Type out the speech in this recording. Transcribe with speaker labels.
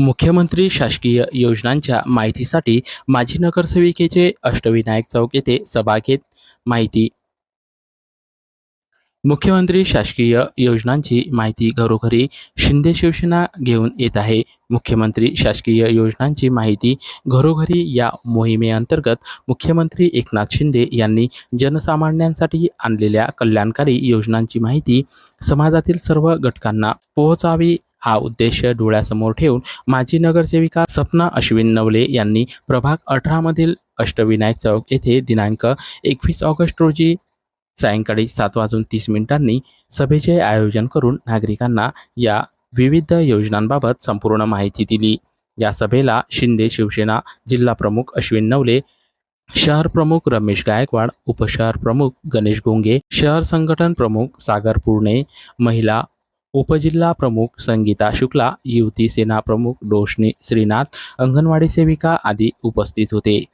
Speaker 1: मुख्यमंत्री शासकीय योजनांच्या माहितीसाठी माजी नगरसेविकेचे अष्टविनायक चौक येथे सभा घेत माहिती. मुख्यमंत्री शासकीय योजनांची माहिती घरोघरी शिंदे शिवसेना घेऊन येत आहे. मुख्यमंत्री शासकीय योजनांची माहिती घरोघरी या मोहिमेअंतर्गत मुख्यमंत्री एकनाथ शिंदे यांनी जनसामान्यांसाठी आणलेल्या कल्याणकारी योजनांची माहिती समाजातील सर्व घटकांना पोहोचावी हा उद्देश डोळ्यासमोर ठेवून माजी नगरसेविका सपना अश्विन नवले यांनी प्रभाग अठरामधील अष्टविनायक चौक येथे दिनांक एकवीस ऑगस्ट रोजी सायंकाळी सात वाजून तीस मिनिटांनी सभेचे आयोजन करून नागरिकांना या विविध योजनांबाबत संपूर्ण माहिती दिली. या सभेला शिंदे शिवसेना जिल्हा प्रमुख अश्विन नवले शहर प्रमुख रमेश गायकवाड उपशहर प्रमुख गणेश गोंगे शहर संघटन प्रमुख सागर पुर्णे महिला उपजिल्हा प्रमुख संगीता शुक्ला युवती सेना प्रमुख रोशनी श्रीनाथ अंगणवाडी सेविका आदी उपस्थित होते.